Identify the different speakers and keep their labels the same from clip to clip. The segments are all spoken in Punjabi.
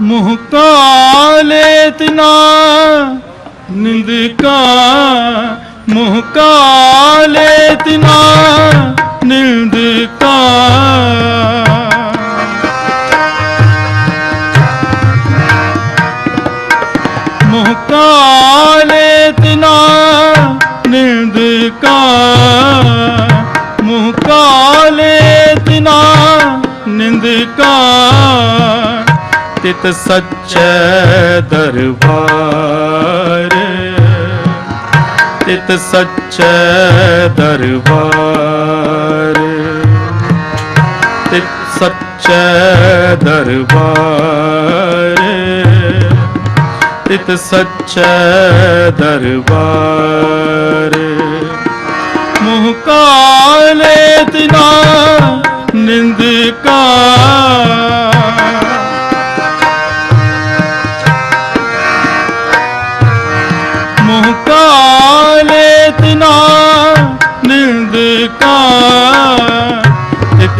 Speaker 1: ਮੁਹ ਕਾਲੇ ਤਿਨਾ ਨਿੰਦਕਾ ਮੁਹ ਕਾਲੇ ਤਿਨਾ ਨਿੰਦਕਾ। ਮੁਹ ਕਾਲੇ ਤਿਨਾ ਨਿੰਦਕਾ ਮੁਹ ਕਾਲੇ ਤਿਨਾ ਨਿੰਦਕਾ। ਤਿਤ ਸੱਚੇ ਦਰਬਾਰ। ਸਥਿਤ ਸੱਚੇ ਦਰਬਾਰ। ਸਥਿਤ ਸੱਚੇ ਦਰਬਾਰ। ਸਥਿਤ ਸੱਚੇ ਦਰਬਾਰ। ਮੁਹ ਕਾਲੇ ਤਿਨਾ ਨਿੰਦਕਾ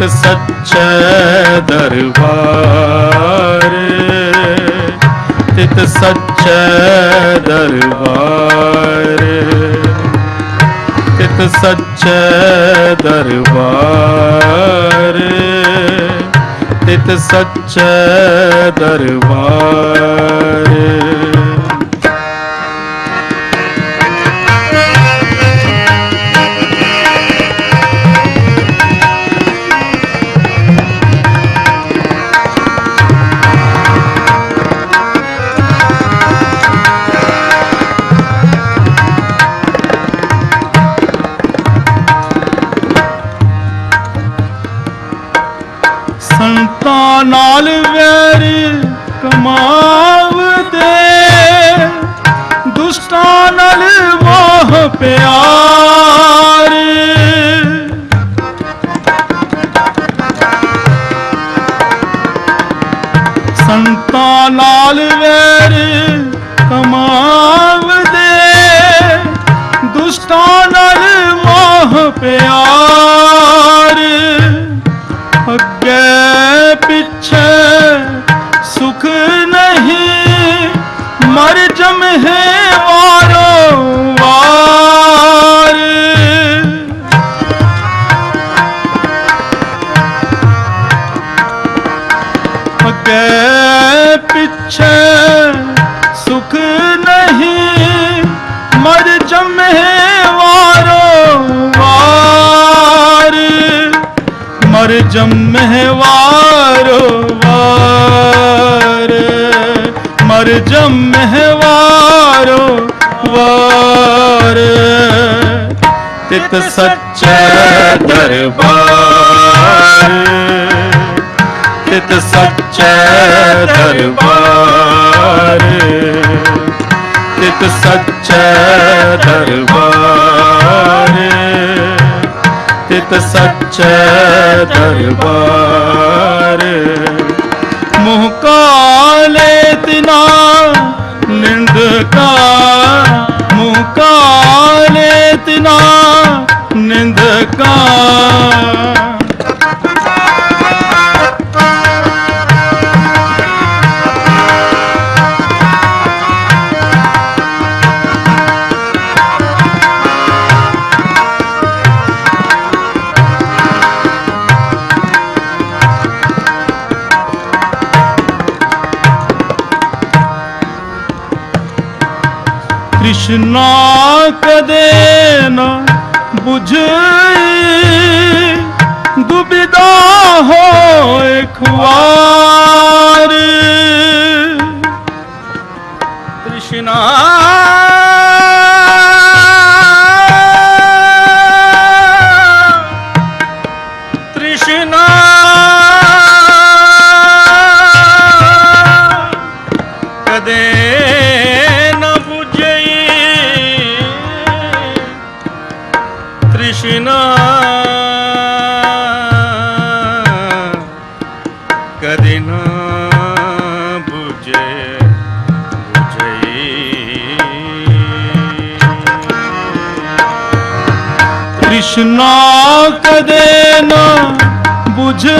Speaker 1: ਇਤ ਸੱਚ ਦਰਬਾਰ। ਤਿਤ ਸੱਚ ਦਰਬਾਰ। ਤਿਤ ਸੱਚ ਦਰਬਾਰ। ਤਿਤ ਸੱਚ ਦਰਬਾਰ। ਪਿਆਰ। ਸੰਤਾਂ ਨਾਲ ਵੈਰ ਕਮਾਵਦੇ ਦੁਸ਼ਟਾਂ ਨਾਲ ਮੋਹ ਪਿਆਰ। ਅੱਗੇ ਪਿੱਛੇ ਅੱਗੇ ਪਿੱਛੇ ਸੁਖ ਨਹੀਂ, ਮਰ ਜਮੇ ਵਾਰੋ ਵਾਰ। ਮਰ ਜੰਮੇ ਵਾਰੋ ਵਾਰ। ਮਰ ਜੰਮੇ ਵਾਰੋ ਵਾਰ। ਤਿਤ ਸੱਚੇ ਦਰਬਾਰ। ਤਿਤ ਸੱਚੇ ਦਰਬਾਰ। ਤਿਤ ਸੱਚੇ ਦਰਬਾਰ। ਤਿਤ ਸੱਚੇ ਦਰਬਾਰ। ਮੁਹ ਕਾਲੇ ਤਿਨਾ ਨਿੰਦ ਕਾ। ਮੁਹ ਕਾਲੇ ਤਿਨਾ ਨਿੰਦ ਕਾ ਕਦੇ ਨ 부ਝਈ ਦੁਬਿਦਾ ਹੋਏ ਖੁਆਰ। ਕ੍ਰਿਸ਼ਨਾ ਤ੍ਰਿਸ਼ਨਾ। ਕਦੇ ਨਾ 부ਝੇ ਕ੍ਰਿਸ਼ਨਾ ਕਦੇ ਨਾ 부ਝੇ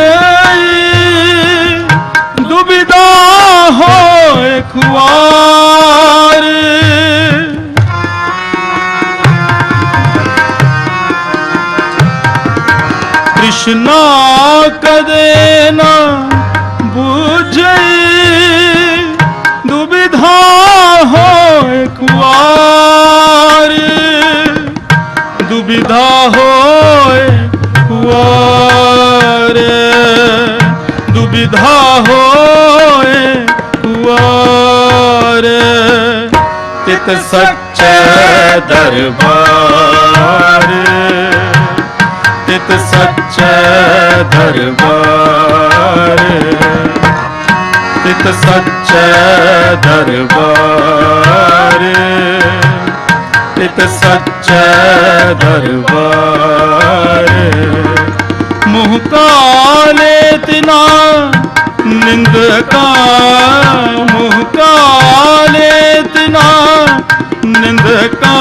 Speaker 1: ਦੁਬਿਦਾ ਹੋਏ ਖੁਆ ਦੁਬਿਧਾ ਹੋਏ ਖੁਆਰ ਦੁਬਿਧਾ ਹੋਏ ਖੁਆਰ ਤਿਤ ਸੱਚੇ ਦਰਬਾਰ। ਤਿਤ ਸੱਚੇ ਦਰਬਾਰ। ਤਿਤ ਸੱਚੇ ਦਰਬਾਰ। ਤਿਤ ਸੱਚੇ ਦਰਬਾਰ। ਮੁਹ ਕਾਲੇ ਤਿਨਾ ਨਿੰਦਕਾ ਮੁਹ ਕਾਲੇ ਤਿਨਾ ਨਿੰਦਕਾ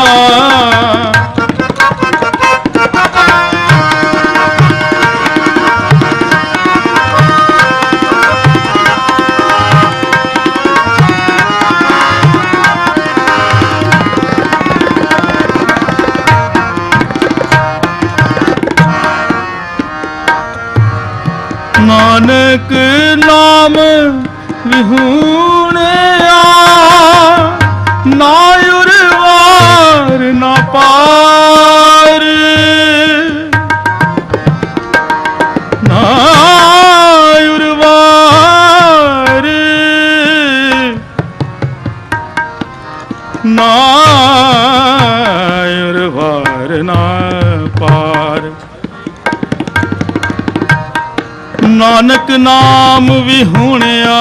Speaker 1: ਨਾਨਕ ਨਾਮ ਵਿਹੂਣਿਆ ਨਾ ਉਰਵਾਰ ਨਾ ਪਾਰ। ਨਾ ਉਰਵਾਰ ਨਾ ਉਰਵਾਰ ਨਾ ਪਾਰ। ਨਾਨਕ ਨਾਮ ਵਿਹੁਣਿਆ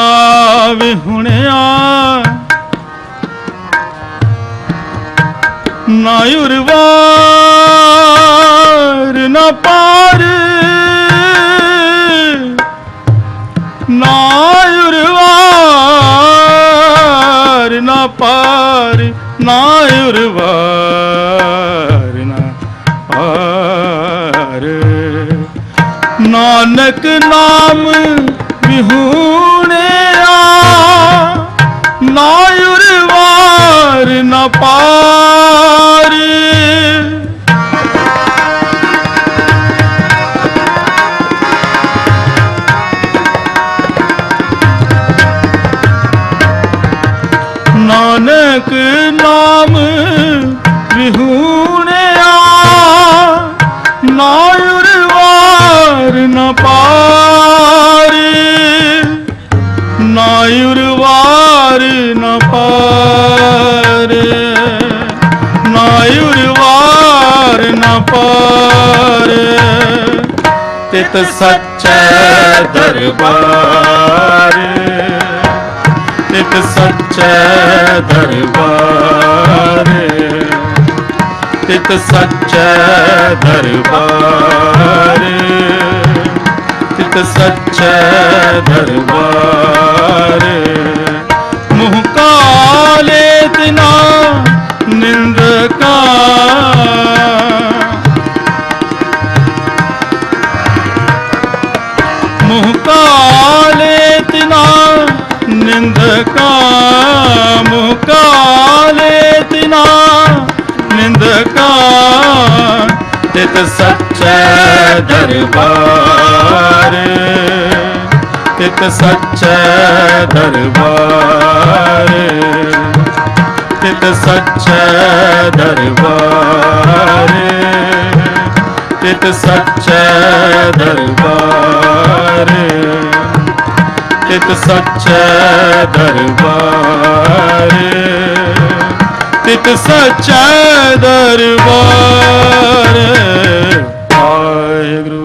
Speaker 1: ਵਿਹੁਣਿਆ। ਨਾ ਉਰਵਾਰ, ਨਾ ਪਾਰ। ਨਾ ਉਰਵਾਰ, ਨਾ ਪਾਰ। ਨਾ ਉਰਵਾਰ, ਨਾ ਪਾਰ। ਨਾਨਕ ਨਾਮ ਵਿਹੂਣਿਆ ਨਾ ਉਰਵਾਰ ਨਾ ਪਾਰ। ਨਾਨਕ ਨਾਮ ਤਿਤ ਸੱਚੇ ਦਰਬਾਰ। ਤਿਤ ਸੱਚੇ ਦਰਬਾਰ। ਤਿਤ ਸੱਚੇ ਦਰਬਾਰ। ਤਿਤ ਸੱਚੇ ਦਰਬਾਰ। ਮੁਹ ਕਾਲੇ ਨਿੰਦਕਾ ਤਿਤ ਸੱਚੇ ਦਰਬਾਰ। ਤਿਤ ਸੱਚੇ ਦਰਬਾਰ। ਤਿਤ ਸੱਚੇ ਦਰਬਾਰ। ਤਿਤ ਸੱਚੇ ਦਰਬਾਰ। ਤਿਤ ਸੱਚੇ ਦਰਬਾਰ। ਤਿਤ ਸਚੈ ਦਰਬਾਰ। ਵਾਹਿਗੁਰੂ।